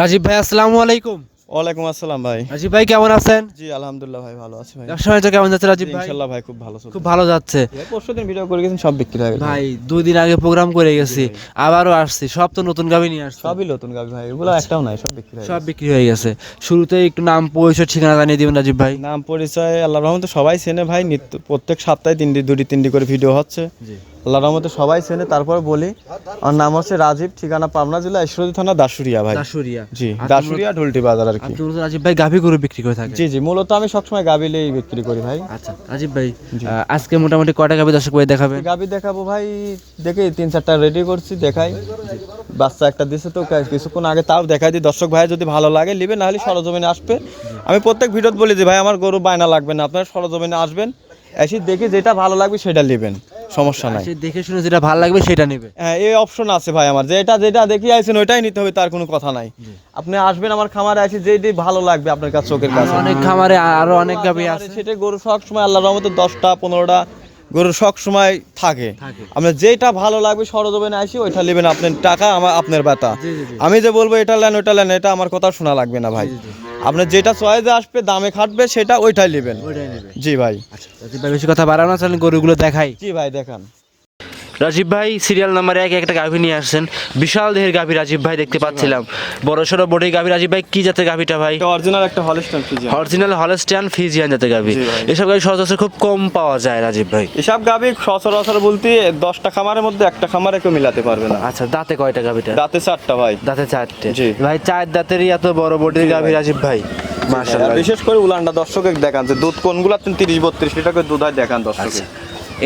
রাজীব ভাই আসসালামু আলাইকুম। ওয়ালাইকুম আসসালাম ভাই। রাজীব ভাই কেমন আছেন? জি আলহামদুলিল্লাহ ভাই ভালো আছি ভাই। ব্যবসা বাণিজ্য কেমন যাচ্ছে রাজীব ভাই? ইনশাল্লাহ ভাই খুব ভালো চলছে। খুব ভালো যাচ্ছে। পরশু দিন ভিডিও করে গেছেন সব বিক্রি হয়ে গেছে। ভাই দুই দিন আগে প্রোগ্রাম করে গেছি। আবারও আসছি সব তো নতুন গাবি নিয়ে আসছি। সবই নতুন গাবি ভাই এগুলো একটাও নাই সব বিক্রি হয়ে সব বিক্রি হয়ে গেছে। শুরুতে একটু নাম পরিচয় ঠিকানা জানিয়ে দিবেন রাজীব ভাই। নাম পরিচয় আল্লাহ রহমতে সবাই চেনে ভাই নিত্য প্রত্যেক সপ্তাহে তিনটি দুটি তিনটি করে ভিডিও হচ্ছে। জি। আল্লাহ রহমতে সবাই চেনে তারপর বলি আমার নাম হচ্ছে রাজীব ঠিকানা পাবনা জেলা ঈশ্বরদী থানা দাসুরিয়া ভাই। দাসুরিয়া জি দাসুরিয়া ঢুলটি বাজার আর কি। রাজীব ভাই গাভি গরু বিক্রি করে থাকেন জি জি মূলত আমি সবসময় গাবিলেই বিক্রি করি ভাই। আচ্ছা রাজীব ভাই আজকে মোটামুটি কয়টা গাভি দর্শক ভাই দেখাবেন? গাবি দেখাবো ভাই দেখি তিন চারটা রেডি করছি দেখাই। বাচ্চা একটা দিছে তো কিছুক্ষণ আগে তাও দেখাই দিই। দর্শক ভাই যদি ভালো লাগে নিবে নাহলে সরজমিনে আসবে। আমি প্রত্যেক ভিডিওতে বলি যে ভাই আমার গরু বায়না লাগবে না আপনার সরজমিনে আসবেন এসে দেখি যেটা ভালো লাগবে সেটা নেবেন। সমস্যা নাই। সে দেখে শুনে যেটা ভালো লাগবে সেটা নেবে। হ্যাঁ এই অপশন আছে ভাই আমার। যেটা যেটা দেখি আইছেন ওইটাই নিতে হবে তার কোনো কথা নাই। আপনি আসবেন আমার খামারে আসি যেটাই ভালো লাগবে আপনার কাছে চোখের কাছে। অনেক খামারে আরও অনেক গাবি আছে। সেটা গরু সব সময় আল্লাহর রহমতে দশটা পনেরোটা গরু সব সময় থাকে। আমরা আপনার যেটা ভালো লাগবে সরজবেন আসি ওইটা নেবেন আপনার টাকা আমার আপনার ব্যথা। আমি যে বলব এটা লেন ওইটা লেন এটা আমার কথা শোনা লাগবে না ভাই। আপনার যেটা চয়েসে আসবে দামে খাটবে সেটা ওইটাই নেবেন। জি ভাই। আচ্ছা বেশি কথা বাড়ানো চলেন গরুগুলো দেখাই। জি ভাই দেখান। রাজীব ভাই সিরিয়াল নাম্বার এক একটা গাভী নিয়ে আসছেন। বিশাল দেহের গাভী রাজীব ভাই দেখতে পাচ্ছিলাম। বড় সড়ো বডি গাভী রাজীব ভাই কি জাতের গাভীটা ভাই? অরিজিনাল একটা Holstein Friesian original Holstein Friesian জাতের গাভী। এসব গাভী সচরাচর খুব কম পাওয়া যায় রাজীব ভাই। এসব গাভী সচরাচর বলতে দশটা খামারের মধ্যে একটা খামারে কেউ মিলাতে পারবে না। আচ্ছা দাঁতে কয়টা গাভীটা? দাঁতে চারটা ভাই। দাঁতে চারটে। ভাই চার দাঁতেরই এত বড় বডির গাভী রাজীব ভাই। বিশেষ করে উলানটা দর্শকের দেখান যে দুধ কোনগুলো তিরিশ বত্রিশ লিটার করে দুধ হয় দেখান দর্শকের। আচ্ছা।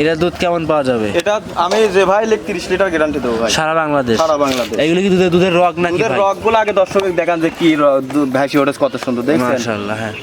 এটা দুধ কেমন পাওয়া যাবে? এটা আমি যে ভাই লেখ তিরিশ লিটার গ্যারান্টি দেবো ভাই। সারা বাংলাদেশ? সারা বাংলাদেশ। এগুলো কি দুধের দুধের রক নাকি দুধের ভাই? রকগুলো আগে দর্শক দেখান যে কি ভ্যাসি ওটা কত সুন্দর দেখছেন? মাশাআল্লাহ হ্যাঁ।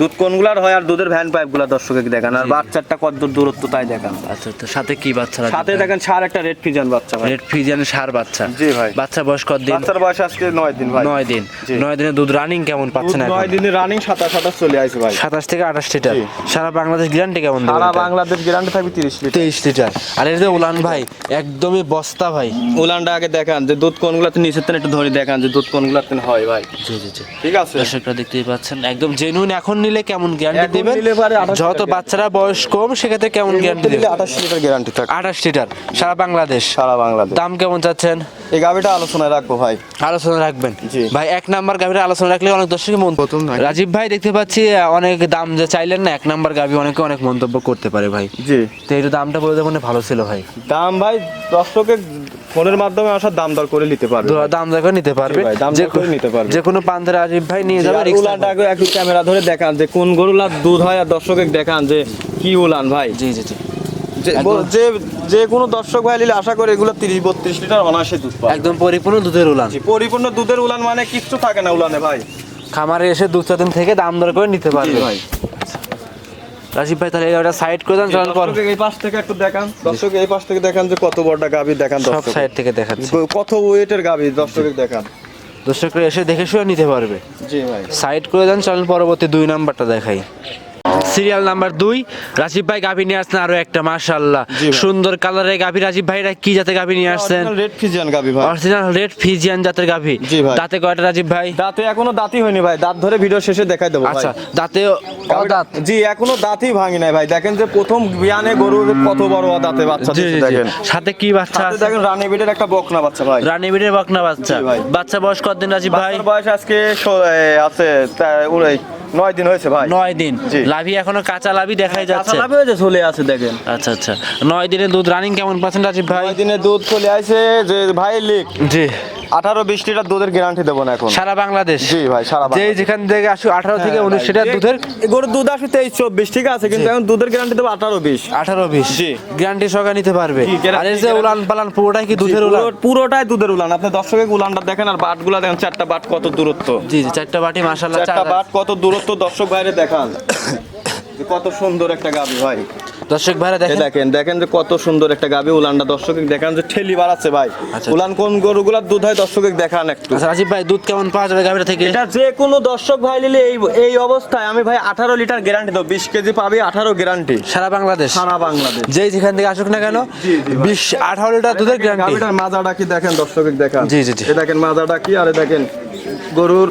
দুধ কোনগুলার হয় আর দুধের ভ্যান পাইপগুলা দর্শকের দেখান? আর বাচ্চাটা কত দূর দূরত্ব তাই দেখান। আচ্ছা তো সাথে কি বাচ্চা সাথে দেখেন সার একটা রেড ফিজান বাচ্চা ভাই। রেড ফিজিয়ানের সার বাচ্চা। জি ভাই। বাচ্চা বয়স কত দিন? বাচ্চার বয়স আজকে নয় দিন ভাই। নয় দিন। জি। নয় দিনে দুধ রানিং কেমন পাচ্ছেন নয় এখন? দিনে রানিং সাতাশ সাতাশ চলে আসে ভাই। সাতাশ থেকে আঠাশ লিটার সারা বাংলাদেশ গ্যারান্টি কেমন দেবেন সারা বাংলাদেশ গ্যারান্টি থাকবে তিরিশ লিটার তেইশ লিটার আর এই যে উলান ভাই একদমই বস্তা ভাই। উলানটা আগে দেখান যে দুধ কোনগুলাতে নিচের তেন একটু ধরে দেখান যে দুধ কোনগুলাতে হয় ভাই। জি জি জি। ঠিক আছে? দর্শকরা দেখতেই পাচ্ছেন একদম জেনুইন এখন নিলে কেমন গ্যারান্টি দেবেন? নিলে পরে 28 যত বাচ্চারা বয়স কম সেক্ষেত্রে কেমন গ্যারান্টি দেবেন? আঠাশ লিটার গ্যারান্টি থাকে। আঠাশ লিটার সারা বাংলাদেশ। সারা বাংলাদেশ। দাম কেমন চাচ্ছেন? এই গাবিটা আলোচনায় রাখব ভাই। আলোচনা রাখবেন? জি। ভাই এক নাম্বার গাভীর আলোচনা রাখলে অনেক দর্শক মন? রাজীব ভাই দেখতে পাচ্ছি অনেক দাম যে চাইলেন না এক নাম্বার গাভী অনেকে অনেক মন্তব্য করতে পারে ভাই। জি। তো একটু দামটা বলে দেবেন ভালো ছিল ভাই। দাম ভাই দর্শকের ফোনের মাধ্যমে আসার দাম দর করে নিতে পারবে। দাম করে নিতে পারবে। দাম যে দর করে নিতে পারবে। যে কোনো প্রান্তে রাজীব ভাই নিয়ে যাবে উলানটা একটু ক্যামেরা ধরে দেখান যে কোন গরুলার দুধ হয় আর দর্শকের দেখান যে কি উলান ভাই। জি জি জি। যে-। যে কোনো দর্শক ভাই নিলে আশা করে এগুলো তিরিশ বত্রিশ লিটার অনায়াসে দুধ পায় একদম পরিপূর্ণ দুধের উলান। জি, পরিপূর্ণ দুধের উলান মানে কিচ্ছু থাকে না উলানে ভাই। খামারে এসে দু চার দিন থেকে দাম দর করে নিতে পারবে। ভাই। রাজীব ভাই তাহলে এটা সাইড করে দেন চলেন পর এই পাশ থেকে একটু দেখান। দর্শক এই পাশ থেকে দেখান যে কত বড়টা গাবি দেখান সব সাইড থেকে দেখাচ্ছি। কত ওয়েটের গাবি দর্শককে দেখান। দর্শকরা এসে দেখে শুয়ে নিতে পারবে। জি ভাই। সাইড করে দেন চলেন পরবর্তী দুই নাম্বারটা দেখাই। সিরিয়াল নাম্বার দুই রাজীব ভাই গাভী নিয়ে আসছেন আরও একটা মাশাল্লাহ সুন্দর কালারের গাভী রাজীব ভাইরা কি জাতের গাভী নিয়ে আসছেন? রেড ফিজিয়ান গাভি ভাই। অরিজিনাল রেড ফিজিয়ান জাতের গাভী। দাঁতে কয়টা রাজীব ভাই? দাঁতে এখনও দাঁতই হয়নি ভাই দাঁত ধরে ভিডিও শেষে দেখাই দেবো আচ্ছা দাঁতে গাভীটা- জি এখনও দাঁতই ভাঙি নাই ভাই। দেখেন যে প্রথম বিয়ানে গরুর কত বড় দাঁতে বাচ্চা। দেখেন সাথে কি বাচ্চা আছে? দেখেন রানী বিটের একটা বকনা বাচ্চা ভাই। রানী বিটের বকনা বাচ্চা। বাচ্চা বয়স কতদিন রাজীব ভাই? বয়স আজকে আছে উড়াই নয় দিন হয়েছে ভাই। নয় দিন। লাভি এখনও কাঁচা লাভি দেখাই যাচ্ছে। কাঁচা হয়ে চলে আছে দেখেন। আচ্ছা আচ্ছা। নয় দিনে দুধ রানিং কেমন পার্সেন্ট আছে ভাই দিনে দুধ চলে আসে যে ভাই লিখ। জি। আঠারো বিশ লিটার দুধের গ্যারান্টি দেবো না এখন। সারা বাংলাদেশ? জি ভাই সারা যে যেখান থেকে আসুক আঠারো থেকে হ্যাঁ উনিশ লিটার দুধের গরুর দুধ আসে তেইশ চব্বিশ ঠিক আছে কিন্তু এখন দুধের গ্যারান্টি দেবো আঠারো বিশ। আঠারো বিশ। জি। গ্যারান্টি সহকারে নিতে পারবে। আর এই যে উলান পালান পুরোটাই কি দুধের উলান? পুরোটাই দুধের উলান। আপনি দর্শকের উলানটা দেখেন আর বাটগুলা দেখেন চারটা বাট কত দূরত্ব। জি জি চারটা বাটি মাশাল্লাহ চারটা বাট কত দূরত্ব দর্শক বাইরে দেখান। যে কত সুন্দর একটা গাবি ভাই। দর্শক ভাইরা দেখেন। দেখেন দেখেন যে কত সুন্দর একটা গাবি উলানটা। দর্শক দেখেন যে ঠেলি বাড়াচ্ছে ভাই। আচ্ছা। উলান কোন গরুগুলার দুধ হয় দর্শক দেখান একটু। আচ্ছা রাজীব ভাই দুধ কেমন পাওয়া যাবে গাভীরা থেকে? এটা যে কোনো দর্শক ভাই নিলে এই এই অবস্থায় আমি ভাই আঠারো লিটার গ্যারান্টি দেবো। বিশ কেজি পাবি আঠারো গ্যারান্টি সারা বাংলাদেশ? সারা বাংলাদেশ। যেই যেখান থেকে আসুক না কেন জি, জি ভাই। বিশ আঠারো লিটার দুধের গ্যারান্টি গাবিটার মাজাটা কি দেখেন দর্শক দেখান। জি, জি, জি। দেখেন মাজাটা কি আর দেখেন গরুর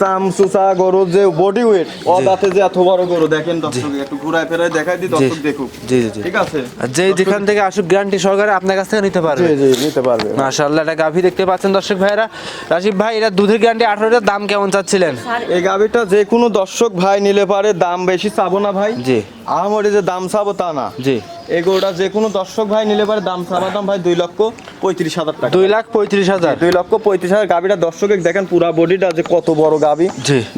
চাম সুসা গরুর যে বডি ওয়েট ও দাঁতে যে এত বড় গরু দেখেন দর্শক একটু ঘুরায় ফেরায় দেখাই দিই দর্শক দেখুক। জি জি ঠিক আছে? যেই যেখান থেকে আসুক গ্যারান্টি সহকারে আপনার কাছ থেকে নিতে পারবে। জি জি নিতে পারবে। মাশাআল্লাহ এটা গাভী দেখতে পাচ্ছেন দর্শক ভাইরা রাজীব ভাই এটা দুধের গ্যারান্টি আঠারো লিটার দাম কেমন চাচ্ছিলেন? এই গাভিটা যে কোনো দর্শক ভাই নিলে পারে দাম বেশি চাবো না ভাই। জি। আহামরি যে দাম চাবো তা না। জি। এই গরুটা যে কোনো দর্শক ভাই নিলে পারে দাম চাবা দাম ভাই দুই লক্ষ পঁয়ত্রিশ হাজার টাকা। দুই লাখ পঁয়ত্রিশ হাজার? দুই লক্ষ পঁয়ত্রিশ হাজার গাভিটা দর্শকে দেখেন পুরা বডিটা যে কত বড় গাভি।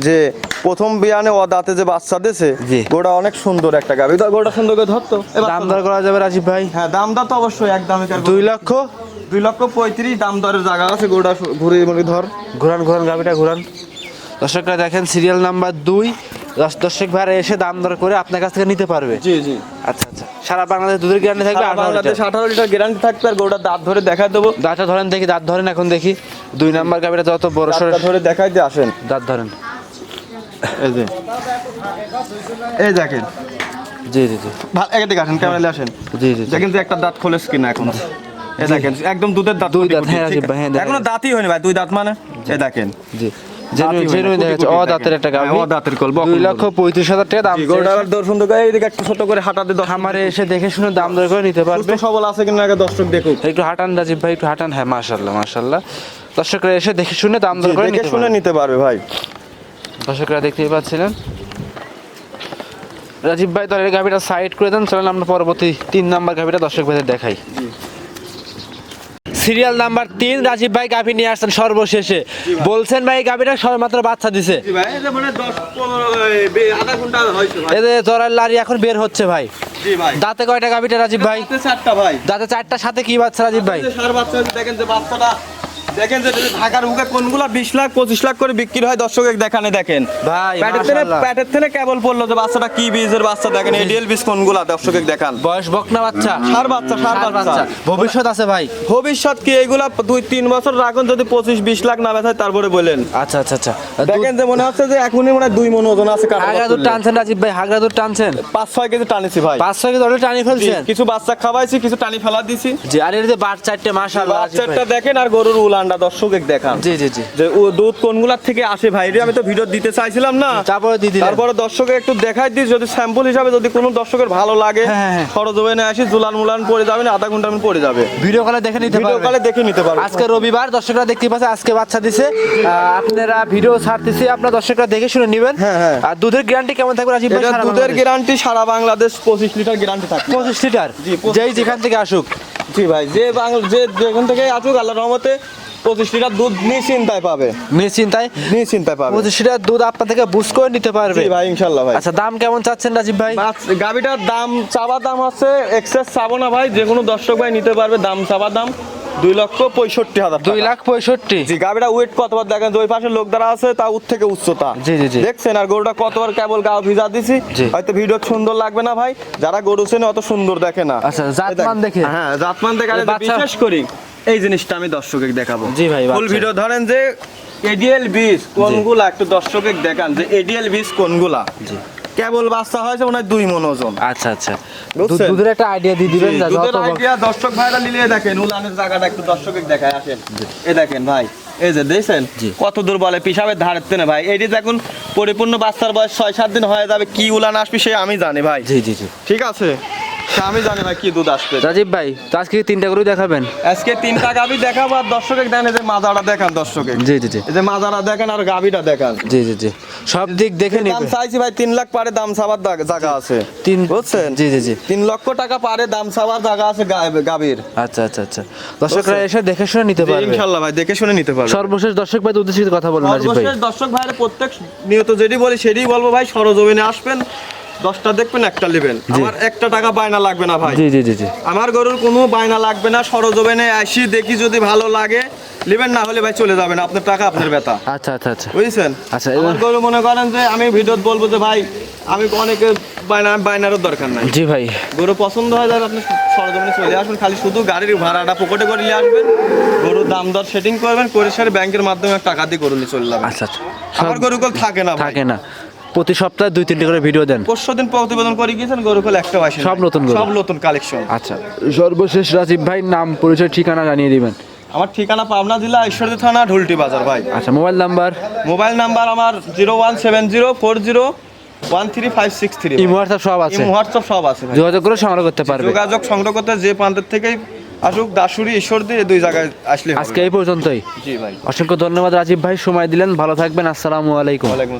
যে প্রথম বিয়ানে ও দাঁতে যে বাচ্চা দিয়েছে। গোটা অনেক সুন্দর একটা গাভি। গোটা সুন্দর করে ধরতো দাম দর করা যাবে রাজীব ভাই? হ্যাঁ দাম দর তো অবশ্যই এক দামে দুই লক্ষ? দুই লক্ষ পঁয়ত্রিশ দাম দরের জায়গা আছে গোটা ঘুরে মানে ধর। ঘুরান ঘুরান গাভিটা ঘুরান। দর্শকরা দেখেন সিরিয়াল নাম্বার দুই। দর্শক ভাইরা এসে দাম দর করে আপনার কাছ থেকে নিতে পারবে? জি জি। আচ্ছা আচ্ছা। সারা বাংলাদেশ দুধের গ্যারান্টি থাকবে বাংলাদেশ আঠারো লিটার গ্যারান্টি থাকবে আর গোটা দাঁত ধরে দেখা দেবো। দাঁতটা ধরেন দেখি দাঁত ধরেন এখন দেখি। দুই নাম্বার গাভিটা যত বড় সড়ো ধরে দেখাই দিয়ে আসেন। দাঁত ধরেন। এই যে। এই দেখেন। জি জি জি। ভালো এদিকে আসেন ক্যামেরালে আসেন। জি জি। দেখেন যে একটা দাঁত খোলেস কিনা এখন। এই দেখেন একদম দুধের দাঁত দুই দাঁত, হ্যাঁ, ভাই, হ্যাঁ, এখনও দাঁতই হয়নি ভাই দুই দাঁত মানে? এই দেখেন। জি। জেনুইন হয় না, জেনুইন কুটি দেখা যাচ্ছে। কুটি ও দেখেন। দাঁতের একটা গাভি। ও দাঁতের কল, বকন লক্ষ পঁয়ত্রিশ হাজার টাকা দাম জি, দর্শন তো এইদিকে একটু ছোট করে হাঁটাতে দশ খামারে এসে দেখে শুনে দাম দর করে নিতে পারবে। সবল আছে কিনা আগে দর্শক দেখুক। একটু হাঁটান রাজীব ভাই একটু হাঁটান। হ্যাঁ দর্শকরা এসে দেখে শুনে দাম দর করে দেখে শুনে নিতে পারবে ভাই। দর্শকরা দেখতেই পাচ্ছিলেন। রাজীব ভাই তাহলে গাভিটা সাইড করে দেন। চলেন আমরা পরবর্তী তিন নাম্বার গাভিটা দর্শক ভাইদের দেখাই সিরিয়াল নাম্বার তিন রাজীব ভাই গাভি নিয়ে আসছেন সর্বশেষে। বলছেন ভাই গাভীটা সবে মাত্র বাচ্চা দিছে। মানে এদের জরার লারি এখন বের হচ্ছে ভাই। দাঁতে কয়টা গাভিটা রাজীব ভাই? দাঁতে চারটা সাথে কি বাচ্চা রাজীব ভাই? দেখেন যে বাচ্চাটা দেখেন যে ঢাকার বুকে কোনগুলা বিশ লাখ পঁচিশ লাখ করে বিক্রি হয় দর্শক দেখানে দেখেন। ভাই প্যাটের থেকে প্যাটের থেকে কেবল পড়ল যে বাচ্চাটা কি বীজের বাচ্চা দেখেন এডিএল বীজ। কোনগুলা দর্শক দেখান। বয়স বকনা বাচ্চা। সার বাচ্চা সার বাচ্চা। ভবিষ্যৎ আছে ভাই। ভবিষ্যৎ কি এইগুলা দুই তিন বছর রাখুন যদি পঁচিশ বিশ লাখ না তারপরে বলেন। আচ্ছা আচ্ছা আচ্ছা। দেখেন যে মনে হচ্ছে যে এখনই মনে দুই মন ওজন আছে হাগরা দুধ টানছেন রাজীব ভাই হাগরা দুধ টানছেন? পাঁচ ছয় কেজি টানিছি ভাই। পাঁচ ছয় কেজি অলরেডি টানি ফেলছেন? কিছু বাচ্চা খাওয়াইছি কিছু টানি ফেলা দিছি। জি আর এর যে বার চারটে মাশাআল্লাহ রাজীব বাচ্চাটা দেখেন আর গরুর উলানটা দর্শক দেখান। জি জি জি। যে ও দুধ কোনগুলার থেকে আসে ভাই? আমি তো ভিডিও দিতে চাইছিলাম না। তারপরে দিলেন। তারপরে দর্শকে একটু দেখাই দিই যদি স্যাম্পল হিসাবে যদি কোনো দর্শকের ভালো লাগে হ্যাঁ, হ্যাঁ, হ্যাঁ। সরজমিনে আসি জুলান মুলান পড়ে যাবে না আধা ঘণ্টা পড়ে যাবে। ভিডিও কলে দেখে নিতে ভিডিও কলে দেখে নিতে পারবে। আজকে রবিবার দর্শকরা দেখতে পাচ্ছে আজকে বাচ্চা দিছে। আপনারা ভিডিও ছাড়তেছে আপনারা দর্শকরা দেখে শুনে নেবেন। হ্যাঁ, হ্যাঁ। আর দুধের গ্যারান্টি কেমন থাকবে রাজীব ভাই দুধের গ্যারান্টি সারা বাংলাদেশ পঁচিশ লিটার গ্যারান্টি থাকে পঁচিশ লিটার? যেই যেখান থেকে আসুক। জি ভাই যে বাংলা যে যেখান থেকে আসুক আল্লাহ রহমতে পঁচিশ লিটার দুধ নিশ্চিন্তায় পাবে। নিশ্চিন্তায়? নিশ্চিন্তায় পাবে। পঁচিশ লিটার দুধ আপনার থেকে বুঝ করে নিতে পারবে? ভাই ইনশাল্লাহ ভাই। আচ্ছা দাম কেমন চাচ্ছেন রাজীব ভাই? গাবিটার দাম চাবা দাম হচ্ছে এক্সেস চাবো না ভাই যে কোনো দর্শক ভাই নিতে পারবে দাম চাবা দাম। দুই লক্ষ পঁয়ষট্টি হাজার দুই লাখ পঁয়ষট্টি। জি গাভিটা ওয়েট কতবার দেখেন? ওই পাশে লোক দ্বারা আছে তা উঠ থেকে উচ্চতা। জি, জি, জি। দেখছেন? আর গরুটা কতবার কেবল গাও ভিজা দিছি। হয়তো ভিডিও সুন্দর লাগবে না ভাই। যারা গরু চেনে অত সুন্দর দেখে না। আচ্ছা, জাতমান দেখে? হ্যাঁ জাতমান দেখে বিশেষ করি। এই জিনিসটা আমি দর্শকে দেখাবো। জি ভাই, ফুল ভিডিও ধরেন যে এডিএল বীজ কোনগুলা? একটু দর্শকে দেখান যে এডিএল বীজ কোনগুলা? জি। কেবল বাচ্চা হয়েছে হয় দুই মন ওজন। আচ্ছা আচ্ছা। দুধের একটা আইডিয়া দিয়ে দিবেন দুধের আইডিয়া দর্শক ভাইরা নিলে দেখেন উলানের জায়গাটা একটু দর্শকের দেখায় আসেন। এ দেখেন ভাই এই যে দেখছেন। কত দূর বলে পিসাবের ধারতে না ভাই। এটি দেখুন পরিপূর্ণ বাচ্চার বয়স ছয় সাত দিন হয়ে যাবে কি উলান আসবে সে আমি জানি ভাই। জি জি জি। ঠিক আছে? সে আমি জানি ভাই কি দুধ আসবে। রাজীব ভাই তো আজকে তিনটা করে দেখাবেন? আজকে তিনটা গাবি দেখাবো আর দর্শকে যে মাজাটা দেখান দর্শকে জি জি জি। এই যে দেখেন আর গাবিটা দেখান। জি জি জি। সব দিক দেখে দাম চাইছি ভাই লাখ পারে দাম চাবার দা- জায়গা আছে। তিন বুঝছেন? জি জি জি। লক্ষ টাকা পারে দাম চাবার জায়গা আছে গাবির। আচ্ছা আচ্ছা আচ্ছা। দর্শকরা এসে দেখে শুনে নিতে পারবে। ইনশাল্লাহ ভাই দেখে শুনে নিতে পারবে। সর্বশেষ দর্শক ভাই উদ্দেশ্যে কথা বলুন রাজীব ভাই। সর্বশেষ দর্শক ভাইয়ের প্রত্যেক নিয়ত যেটি বলি সেটি বলব ভাই সরজমিনে আসবেন। দশটা দেখবেন একটা নেবেন। আমার একটা টাকা বায়না লাগবে না ভাই। জি জি জি আমার গরুর কোনো বায়না লাগবে না সরজমিনে আসি দেখি যদি ভালো লাগে নেবেন না হলে ভাই চলে যাবেন আপনার টাকা আপনার বেতা আচ্ছা আচ্ছা আচ্ছা। বুঝছেন? আচ্ছা, আমার গরু মনে করেন যে আমি ভিডিওত বলব যে ভাই আমি অনেকে বায়না বায়নারও দরকার নাই। জি ভাই। গরু পছন্দ হয় যাবে আপনি সরজমিনে চলে আসবেন খালি শুধু গাড়ির ভাড়াটা পকেটে করে নিয়ে আসবেন। গরুর দাম দর সেটিং করবেন করে সারে ব্যাংকের মাধ্যমে টাকা দিয়ে গরু নিয়ে চলে যাবেন। আচ্ছা আচ্ছা। আমার গরু থাকে না থাকে না। প্রতি সপ্তাহে দুই তিনটে করে ভিডিও দেন। পরশু দিন প্রতিবেদন করে গিয়েছেন গরু কল একটা আসে সব নতুন। সব নতুন কালেকশন আচ্ছা সর্বশেষ রাজীব ভাই নাম পরিচয় ঠিকানা জানিয়ে দিবেন। আমার ঠিকানা পাবনা জেলা ঈশ্বরদী থানা ঢুলটি বাজার ভাই। আচ্ছা মোবাইল নাম্বার? মোবাইল নাম্বার আমার zero one seven zero four zero one three five six three WhatsApp সব আছে? হোয়াটসঅ্যাপ সব আছে যোগাযোগ করে সংগ্রহ করতে পারবে। যোগাযোগ সংগ্রহ করতে যে প্রান্তের থেকেই আসুক দাসুরি ঈশ্বরদী দুই জায়গায় আসলে আজকে এই পর্যন্তই। জি ভাই। অসংখ্য ধন্যবাদ রাজীব ভাই সময় দিলেন ভালো থাকবেন আসসালামু আলাইকুম। আসসালাম।